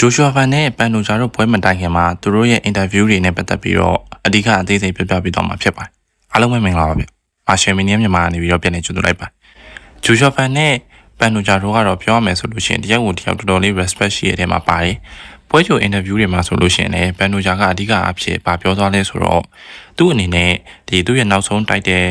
ဂျိုရှွာဖန်နဲ့ပန်နိုဂျာတို့ပွဲမတိုင်ခင်မှာသူတို့ရဲ့အင်တာဗျူးတွေနဲ့ပတ်သက်ပြီးတော့အဓိကအသေးစိတ်ပြပြပေးတော့မှာဖြစ်ပါတယ်။အားလုံးပဲမင်္ဂလာပါဗျ။မာရှယ်မီနီယမ်မြန်မာကနေပြီးတော့ပြန်လည်ကြိုဆိုလိုက်ပါ။ဂျိုရှွာဖန်နဲ့ပန်နိုဂျာတို့ကတော့ပြောရမယ်ဆိုလို့ရှိရင်တယောက်ကိုတယောက်တော်တော်လေး respect ရှိရတဲ့မှာပါတယ်။ပွဲကြိုအင်တာဗျူးတွေမှာဆိုလို့ရှိရင်လည်းပန်နိုဂျာကအဓိကအဖြစ်ဗာပြောသွားလဲဆိုတော့သူ့အနေနဲ့ဒီသူ့ရဲ့နောက်ဆုံးတိုက်တဲ့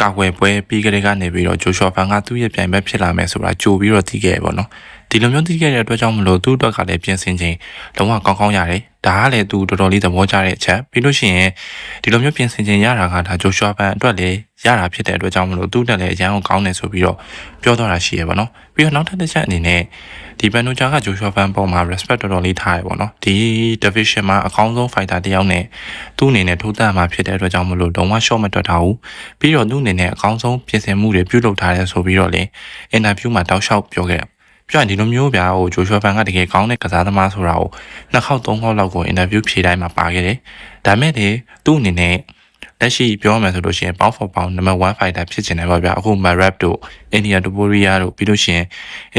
ကာကွယ်ပွဲပြီးကြတဲ့ကနေပြီးတော့ဂျိုရှွာဖန်ကသူ့ရဲ့ပြိုင်ဘက်ဖြစ်လာမယ်ဆိုတာကြိုပြီးတော့သိခဲ့ရပေါ့နော် ဒီလိုမျိုးသိခဲ့တဲ့အတွက်ကြောင့်မလို့သူ့အတွက်ကလည်းပြင်ဆင်ခြင်းလုံးဝကောင်းကောင်းရတယ်ဒါကလည်းသူတော်တော်လေးသဘောကျတဲ့အချက်ပြီးလို့ရှိရင်ဒီလိုမျိုးပြင်ဆင်ခြင်းရတာကဒါဂျိုရှွာဖန်အတွက်လည်းရတာဖြစ်တဲ့အတွက်ကြောင့်မလို့သူ့တက်လည်းအရန်ကိုကောင်းတယ်ဆိုပြီးတော့ပြောတော့တာရှိရပါတော့ပြီးတော့နောက်ထပ်တစ်ချက်အနေနဲ့ဒီဘန်နိုဂျာကဂျိုရှွာဖန်ပေါ်မှာ respect တော်တော်လေးထားရပါတော့ဒီ division မှာအကောင်းဆုံး fighter တစ်ယောက်နဲ့သူ့အနေနဲ့ထိုးတက်မှာဖြစ်တဲ့အတွက်ကြောင့်မလို့လုံးဝ short မတွက်ထားဘူးပြီးတော့သူ့အနေနဲ့အကောင်းဆုံးပြင်ဆင်မှုတွေပြုလုပ်ထားတယ်ဆိုပြီးတော့လေ interview မှာတောက်လျှောက်ပြောခဲ့တယ် ပြောရင်ဒီလိုမျိုးဗျာဟိုဂျိုရှွာဖန်ကတကယ်ကောင်းတဲ့ကစားသမားဆိုတာကိုနှစ်ခေါက်သုံးခေါက်လောက်ကိုအင်တာဗျူးဖြေတိုင်းမှာပါခဲ့တယ်။ဒါမဲ့လေသူ့အနေနဲ့လက်ရှိပြောရမယ်ဆိုလို့ရှိရင် Pound for Pound number 1 fighter ဖြစ်ချင်တယ်ပေါ့ဗျာအခု Marab တို့ India Topuria တို့ပြီးလို့ရှိရင်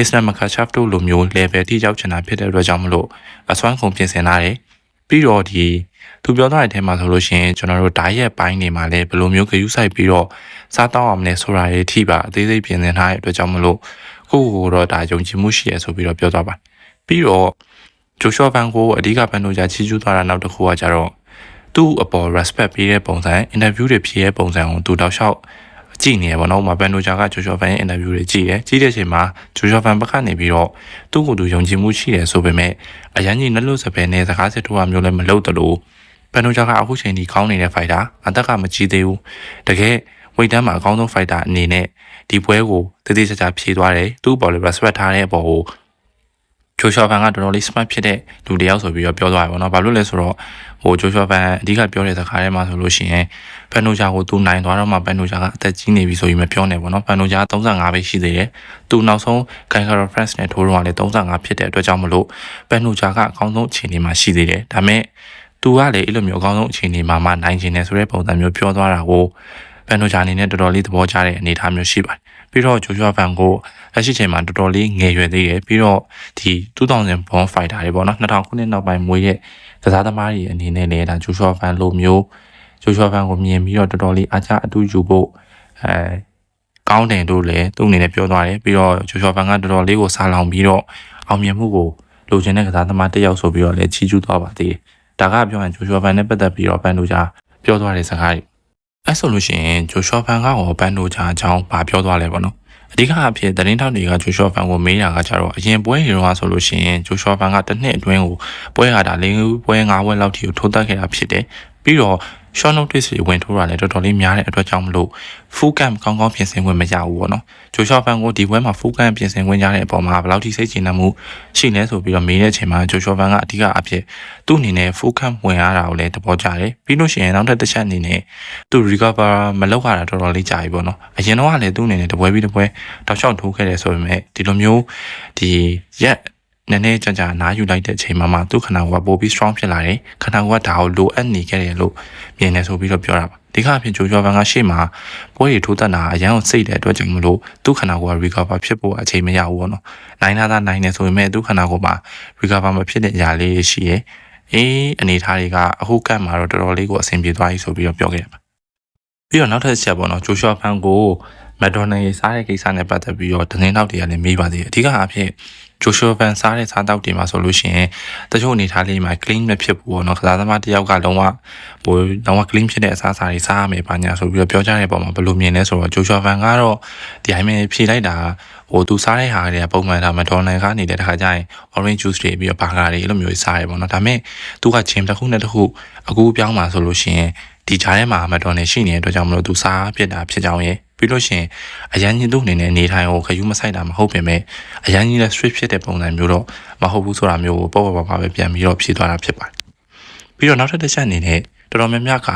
Islam Makhachev တို့လိုမျိုး level ထိရောက်ချင်တာဖြစ်တဲ့အတွက်ကြောင့်မလို့အစွမ်းကုန်ပြင်ဆင်လာတယ်ပြီးတော့ဒီသူပြောထားတဲ့အထဲမှာဆိုလို့ရှိရင်ကျွန်တော်တို့ဓာတ်ရက်ပိုင်းနေမှာလည်းဘယ်လိုမျိုးဂရုစိုက်ပြီးတော့စားတောက်အောင်လဲဆိုတာတွေအထိပါအသေးစိတ်ပြင်ဆင်ထားတဲ့အတွက်ကြောင့်မလို့ ကိုယ့်ကိုယ်တော့ဒါယုံကြည်မှုရှိရဆိုပြီးတော့ပြောသွားပါပြီးတော့ဂျိုရှော့ဘန်ကိုအဓိကဘန်တို့ကြာချီးကျူးသွားတာနောက်တစ်ခုကကြတော့သူ့အပေါ် respect ပေးတဲ့ပုံစံ interview တွေဖြေတဲ့ပုံစံကိုသူတောက်လျှောက်ကြည့်နေရပါတော့။မဘန်နိုဂျာကဂျိုရှော့ဖန်ရဲ့ interview တွေကြည့်တယ်။ကြည့်တဲ့အချိန်မှာဂျိုရှော့ဖန်ဘက်ကနေပြီးတော့သူ့ကိုယ်သူယုံကြည်မှုရှိတယ်ဆိုပေမဲ့အရန်ကြီးနှလို့စပယ်နဲ့စကားစစ်ထိုးတာမျိုးလည်းမလုပ်တလို့ဘန်နိုဂျာကအခုချိန်ထိကောင်းနေတဲ့ fighter အသက်ကမကြီးသေးဘူး။တကယ်ဝိတ်တန်းမှာအကောင်းဆုံး fighter အနေနဲ့ ဒီပွဲကိုတည်တည်ချာချာဖြေသွားတယ်။သူ့ပေါ်လေ respect ထားတဲ့အပေါ်ကိုဂျိုရှော့ဖန်ကတော်တော်လေး smart ဖြစ်တဲ့လူတစ်ယောက်ဆိုပြီးတော့ပြောသွားတယ်ပေါ့နော်။ဘာလို့လဲဆိုတော့ဟိုဂျိုရှော့ဖန်အဓိကပြောတဲ့စကားထဲမှာဆိုလို့ရှိရင်ဖန်နိုဂျာကိုသူနိုင်သွားတော့မှဖန်နိုဂျာကအသက်ကြီးနေပြီဆိုပြီးမပြောနဲ့ပေါ့နော်။ဖန်နိုဂျာ35ပဲရှိသေးတယ်။သူနောက်ဆုံး Geiger Reference နဲ့ထိုးတော့ကလည်း35ဖြစ်တဲ့အတွက်ကြောင့်မလို့ဖန်နိုဂျာကအကောင်းဆုံးအခြေအနေမှာရှိသေးတယ်။ဒါပေမဲ့သူကလည်းအဲ့လိုမျိုးအကောင်းဆုံးအခြေအနေမှာမှနိုင်ခြင်းနဲ့ဆိုတဲ့ပုံစံမျိုးပြောသွားတာကို ဖန်နိုဂျာအနေနဲ့တော်တော်လေးသဘောကျတဲ့အနေအထားမျိုးရှိပါတယ်။ပြီးတော့ဂျိုရှော့ဖန်ကိုလက်ရှိချိန်မှာတော်တော်လေးငယ်ရွယ်သေးတယ်ပြီးတော့ဒီ2000 born fighter တွေပေါ့နော်2000ခုနှစ်နောက်ပိုင်းမွေးရဲ့ကစားသမားတွေအနေနဲ့လည်းဒါဂျိုရှော့ဖန်လိုမျိုးဂျိုရှော့ဖန်ကိုမြင်ပြီးတော့တော်တော်လေးအားချအတူယူဖို့အဲကောင်းတယ်တို့လည်းသူ့အနေနဲ့ပြောသွားတယ်ပြီးတော့ဂျိုရှော့ဖန်ကတော်တော်လေးကိုစားလောင်ပြီးတော့အောင်မြင်မှုကိုလိုချင်တဲ့ကစားသမားတစ်ယောက်ဆိုပြီးတော့လည်းချီးကျူးသွားပါသေးတယ်ဒါကပြောရင်ဂျိုရှော့ဖန်နဲ့ပတ်သက်ပြီးတော့ပန်တို့ကြားပြောသွားတဲ့စကားတွေ အဲဆိုလို့ရှိရင်ဂျိုရှော့ဖန်ကရောပန်တို့ကြားအကြောင်းဗာပြောသွားလဲပေါ့နော်အဓိကအဖြစ်သတင်းထောက်တွေကဂျိုရှော့ဖန်ကိုမေးတာကကြတော့အရင်ပွဲတွေတော့ဆိုလို့ရှိရင်ဂျိုရှော့ဖန်ကတစ်နှစ်အတွင်းကိုပွဲရတာ၄ပွဲ၅ပွဲလောက်ထိကိုထိုးတက်ခဲ့တာဖြစ်တယ်ပြီးတော့ short notice တွေဝင်ထိုးတာလည်းတော်တော်လေးများတဲ့အတွက်ကြောင့်မလို့ full camp ကောင်းကောင်းပြင်ဆင်ခွင့်မရဘူးပေါ့နော်ဂျိုရှော့ဖန်ကိုဒီပွဲမှာ full camp ပြင်ဆင်ခွင့်ရတဲ့အပေါ်မှာဘယ်လောက်ထိစိတ်ချနေမှုရှိလဲဆိုပြီးတော့မေးတဲ့အချိန်မှာဂျိုရှော့ဖန်ကအဓိကအဖြစ်သူ့အနေနဲ့ full camp ဝင်ရတာကိုလည်းသဘောကျတယ်ပြီးလို့ရှိရင်နောက်ထပ်တစ်ချက်အနေနဲ့သူ recover မလုပ်ရတာတော်တော်လေးကြာပြီပေါ့နော်အရင်တော့ကလည်းသူ့အနေနဲ့တပွဲပြီးတပွဲတောက်လျှောက်ထိုးခဲ့တယ်ဆိုပေမဲ့ဒီလိုမျိုးဒီရက် နည်းနည်းကြာကြာနားယူလိုက်တဲ့အချိန်မှာမှသူ့ခန္ဓာကိုယ်ကပိုပြီး strong ဖြစ်လာတယ်ခန္ဓာကိုယ်ကဒါကိုလိုအပ်နေခဲ့တယ်လို့မြင်နေဆိုပြီးတော့ပြောတာပါဒီကအဖြစ်ဂျိုဂျောဘန်ကရှေ့မှာပွဲတွေထိုးတက်တာအရန်ကိုစိတ်တဲ့အတွက်ကြောင့်မလို့သူ့ခန္ဓာကိုယ်က recover ဖြစ်ဖို့အချိန်မရဘူးပေါ့နော်နိုင်လာတာနိုင်နေဆိုပေမဲ့သူ့ခန္ဓာကိုယ်မှာ recover မဖြစ်တဲ့အရာလေးရှိရယ်အေးအနေထားတွေကအခုကတ်မှာတော့တော်တော်လေးကိုအဆင်ပြေသွားပြီဆိုပြီးတော့ပြောခဲ့ရပါပြီးတော့နောက်ထပ်ချက်ပေါ့နော်ဂျိုရှော့ဖန်ကိုမက်ဒိုနယ်ရေးစားတဲ့ကိစ္စနဲ့ပတ်သက်ပြီးတော့တင်းနောက်တွေကလည်းမေးပါသေးတယ်အဓိကအဖြစ် ဂျိုရှောဖန်စားတဲ့စားတောက်တွေမှာဆိုလို့ရှိရင်တချို့အနေထားလေးမှာ clean မဖြစ်ဘူးပေါ့နော်ကစားသမားတစ်ယောက်ကလုံးဝဟိုလုံးဝ clean ဖြစ်တဲ့အစားအစာတွေစားရမယ်ပါညာဆိုပြီးတော့ပြောကြတဲ့ပုံမှာဘယ်လိုမြင်လဲဆိုတော့ဂျိုရှောဖန်ကတော့ဒီအိမ်မှာဖြေလိုက်တာဟိုသူစားတဲ့ဟာတွေကပုံမှန်ဒါမဒေါ်နယ်ကနေတဲ့ခါကျရင် orange juice တွေပြီးတော့ဘာကာတွေအဲ့လိုမျိုးစားရပေါ့နော်ဒါပေမဲ့သူကဂျင်တစ်ခုနဲ့တစ်ခုအခုပြောင်းมาဆိုလို့ရှိရင်ဒီဂျားထဲမှာမဒေါ်နယ်ရှိနေတဲ့အတွက်ကြောင့်မလို့သူစားပြစ်တာဖြစ်ကြောင်းရဲ့ ပြီးလို့ရှိရင်အရန်ကြီးသူ့အနေနဲ့နေထိုင်ကိုခယူးမဆိုင်တာမဟုတ်ပင်မဲ့အရန်ကြီးလည်း straight ဖြစ်တဲ့ပုံစံမျိုးတော့မဟုတ်ဘူးဆိုတာမျိုးကိုပေါ့ပေါ့ပါပါပဲပြန်ပြီးတော့ဖြေသွားတာဖြစ်ပါတယ်ပြီးတော့နောက်ထပ်တစ်ချက်အနေနဲ့တော်တော်များများက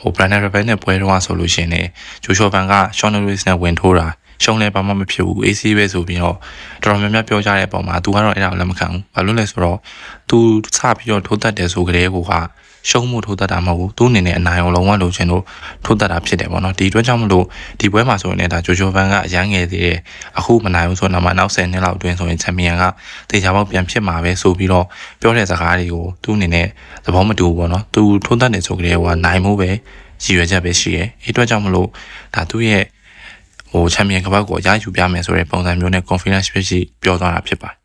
ဟို Brandon Rebel နဲ့ပွဲတော့ဆိုလို့ရှိရင်လည်းဂျိုရှော့ဘန်က Sean Lewis နဲ့ဝင်ထိုးတာ ရှုံးလဲဘာမှမဖြစ်ဘူး AC ပဲဆိုပြီးတော့တော်တော်များများပြောကြတဲ့ပုံမှာ तू ကတော့အဲ့ဒါကိုလက်မခံဘူးဘာလို့လဲဆိုတော့ तू စပြီးတော့ထိုးတက်တယ်ဆိုကြတဲ့ကိုကရှုံးမှုထိုးတတ်တာမဟုတ်ဘူးသူအနေနဲ့အနိုင်အောင်လုံးဝလိုချင်လို့ထိုးတတ်တာဖြစ်တယ်ပေါ့နော်ဒီအတွက်ကြောင့်မလို့ဒီပွဲမှာဆိုရင်လည်းဒါဂျိုဂျိုဗန်ကအရန်ငယ်သေးတယ်အခုမနိုင်ဘူးဆိုတော့မှနောက်10နှစ်လောက်အတွင်းဆိုရင်ချန်ပီယံကတေချာပေါက်ပြန်ဖြစ်မှာပဲဆိုပြီးတော့ပြောတဲ့စကားတွေကိုသူအနေနဲ့သဘောမတူဘူးပေါ့နော်သူထိုးတတ်နေဆိုကြတဲ့ဟိုကနိုင်မှုပဲရည်ရွယ်ချက်ပဲရှိတယ်အဲအတွက်ကြောင့်မလို့ဒါသူ့ရဲ့ ဟိုချန်ပီယံကပတ်ကိုအရယူပြမယ်ဆိုတဲ့ပုံစံမျိုးနဲ့ confidence ဖြစ်ရှိပြောသွားတာဖြစ်ပါတယ်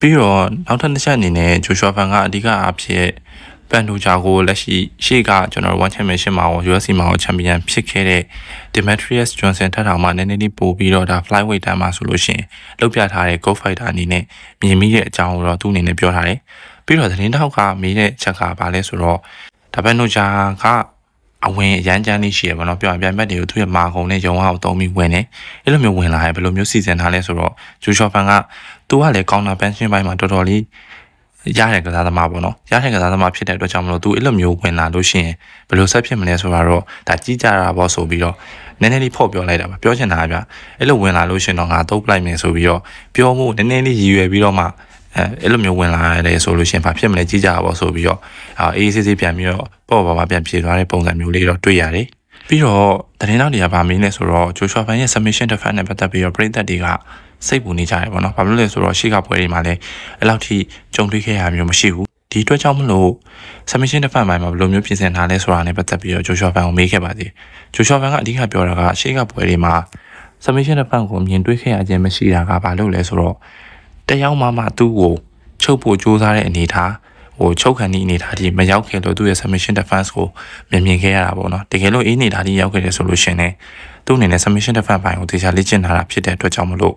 ပြီးတော့နောက်ထပ်တစ်ချက်အနေနဲ့ဂျိုရှွာဖန်ကအဓိကအဖြစ်ပန်ဒူဂျာကိုလက်ရှိရှေ့ကကျွန်တော် One Championship မှာရော UFC မှာရောချန်ပီယံဖြစ်ခဲ့တဲ့ Demetrius Johnson ထက်ထောင်မှနည်းနည်းလေးပို့ပြီးတော့ဒါ flyweight တန်းမှာဆိုလို့ရှိရင်လောက်ပြထားတဲ့ Go Fighter အနေနဲ့မြင်မိတဲ့အကြောင်းကိုတော့သူ့အနေနဲ့ပြောထားတယ်ပြီးတော့သတင်းတောက်ကမေးတဲ့ချက်ကဘာလဲဆိုတော့ဒါပန်ဒူဂျာက အဝင်အရန်ချမ်းလေးရှိရပါတော့ပြောရင်ပြန်ဘက်တွေကိုသူ့ရဲ့မာကုံနဲ့ရုံအောင်တုံးပြီးဝင်တယ်အဲ့လိုမျိုးဝင်လာရင်ဘယ်လိုမျိုးစီစဉ်ထားလဲဆိုတော့ဂျူရှော့ဖန်ကသူကလည်းကောင်တာပန်ရှင်းပိုင်းမှာတော်တော်လေးရတဲ့ကစားသမားပေါ့နော်ရတဲ့ကစားသမားဖြစ်တဲ့အတွက်ကြောင့်မလို့သူအဲ့လိုမျိုးဝင်လာလို့ရှိရင်ဘယ်လိုဆက်ဖြစ်မလဲဆိုတာတော့ဒါကြီးကြတာပေါ့ဆိုပြီးတော့နည်းနည်းလေးဖော့ပြောလိုက်တာပါပြောချင်တာကဗျအဲ့လိုဝင်လာလို့ရှိရင်တော့ငါတုတ်ပလိုက်မယ်ဆိုပြီးတော့ပြောမှုနည်းနည်းလေးရည်ရွယ်ပြီးတော့မှ အဲအဲ့လိုမျိုးဝင်လာရတယ်ဆိုလို့ရှိရင်ဘာဖြစ်မလဲကြီးကြတာပေါ့ဆိုပြီးတော့အာအေးစစ်စစ်ပြန်ပြီးတော့ပေါ့ပါပါပြန်ပြေသွားတဲ့ပုံစံမျိုးလေးတော့တွေ့ရတယ်ပြီးတော့သတင်းတောက်တွေကဗာမင်းလဲဆိုတော့ဂျိုရှွာဖန်ရဲ့ submission defense နဲ့ပတ်သက်ပြီးတော့ပြည်သက်တွေကစိတ်ပူနေကြတယ်ပေါ့နော်။ဘာလို့လဲဆိုတော့ရှေ့ကပွဲတွေမှာလည်းအဲ့လောက်ထိကြုံတွေ့ခဲ့ရမျိုးမရှိဘူး။ဒီအတွက်ကြောင့်မလို့ submission defense ပိုင်းမှာဘယ်လိုမျိုးပြင်ဆင်ထားလဲဆိုတာနဲ့ပတ်သက်ပြီးတော့ဂျိုရှွာဖန်ကိုမေးခဲ့ပါသေးတယ်။ဂျိုရှွာဖန်ကအဓိကပြောတာကရှေ့ကပွဲတွေမှာ submission defense ကိုမြင်တွေ့ခဲ့ရခြင်းမရှိတာကဘာလို့လဲဆိုတော့ တယောက်မှမှသူ့ကိုချုပ်ဖို့ကြိုးစားတဲ့အနေထားဟိုချုပ်ခံတဲ့အနေထားကြီးမရောက်ခဲ့လို့သူ့ရဲ့ submission defense ကိုမြင်မြင်ခဲ့ရတာပေါ့နော်တကယ်လို့အေးအနေထားကြီးရောက်ခဲ့တယ်ဆိုလို့ရှင်ねသူ့အနေနဲ့ submission defense ဘိုင်းကိုတေချာလေ့ကျင့်ထားတာဖြစ်တဲ့အတွက်ကြောင့်မလို့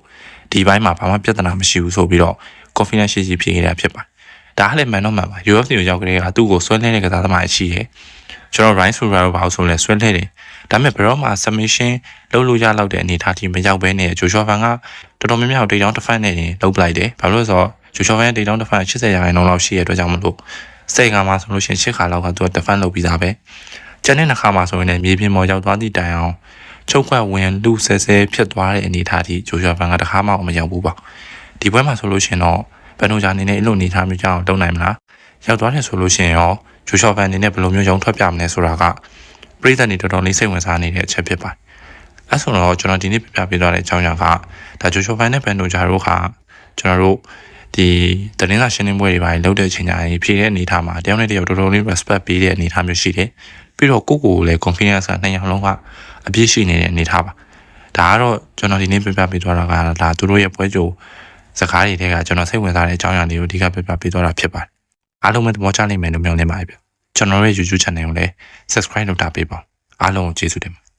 ဒီဘိုင်းမှာဘာမှပြဿနာမရှိဘူးဆိုပြီးတော့ confidence ရှိရှိဖြစ်ခဲ့တာဖြစ်ပါတယ် ဒါကလည်းမှန်တော့မှန်ပါ UFC ကိုရောက်ကြတဲ့ကသူ့ကိုဆွဲလဲတဲ့ကစားသမားရှိတယ်ကျွန်တော် Ryan Survivor ဘာလို့ဆိုလဲဆွဲလဲတယ်ဒါပေမဲ့ဘယ်တော့မှ submission လုပ်လို့ရလောက်တဲ့အနေအထားထိမရောက်ဘဲနဲ့ဂျိုရှော့ဖန်ကတော်တော်များများဒေတာတစ်ဖက်နဲ့လုပ်ပလိုက်တယ်ဘာလို့လဲဆိုတော့ဂျိုရှော့ဖန်ရဲ့ဒေတာတစ်ဖက်80ရာခိုင်နှုန်းလောက်ရှိတဲ့အတွက်ကြောင့်မလို့စိတ်ကမှဆိုလို့ရှိရင်၈ခါလောက်ကသူကတစ်ဖက်လုပ်ပြီးသားပဲကျန်တဲ့နှစ်ခါမှဆိုရင်လည်းမြေပြင်ပေါ်ရောက်သွားသည့်တိုင်အောင်ချုပ်ခွက်ဝင်လူဆဲဆဲဖြစ်သွားတဲ့အနေအထားထိဂျိုရှော့ဖန်ကတခါမှမရောက်ဘူးပေါ့ဒီပွဲမှာဆိုလို့ရှိရင်တော့ ဘန်နိုဂျာအနေနဲ့အဲ့လိုအနေအထားမျိုးကြောင့်တုံးနိုင်မလားရောက်သွားတယ်ဆိုလို့ရှိရင်ရောဂျိုရှော့ဖန်အနေနဲ့ဘယ်လိုမျိုးရုံထွက်ပြမလဲဆိုတာကပြည်သက်နေတော်တော်လေးစိတ်ဝင်စားနေတဲ့အချက်ဖြစ်ပါတယ်။အဲဆိုတော့ကျွန်တော်ဒီနေ့ပြပြပေးသွားတဲ့အကြောင်းအရာကဒါဂျိုရှော့ဖန်နဲ့ဘန်နိုဂျာတို့ကကျွန်တော်တို့ဒီတနင်္လာရှင်းလင်းပွဲတွေပိုင်းလုပ်တဲ့အချိန်ညာဖြည့်တဲ့အနေအထားမှာတယောက်နဲ့တယောက်တော်တော်လေး respect ပေးတဲ့အနေအထားမျိုးရှိတယ်။ပြီးတော့ကိုကိုကိုလည်း confidence ကနှစ်ယောက်လုံးကအပြည့်ရှိနေတဲ့အနေအထားပါ။ဒါကတော့ကျွန်တော်ဒီနေ့ပြပြပေးသွားတာကဒါသူတို့ရဲ့ပွဲကြို စကားတွေထဲကကျွန်တော်စိတ်ဝင်စားတဲ့အကြောင်းအရာတွေကိုအဓိကပြပြပေးသွားတာဖြစ်ပါတယ်။အားလုံးပဲသဘောကျနိုင်မယ်လို့မျှော်လင့်ပါတယ်ဗျ။ကျွန်တော်ရဲ့ YouTube channel ကိုလည်း subscribe လုပ်ထားပေးပါအားလုံးကိုကျေးဇူးတင်ပါတယ်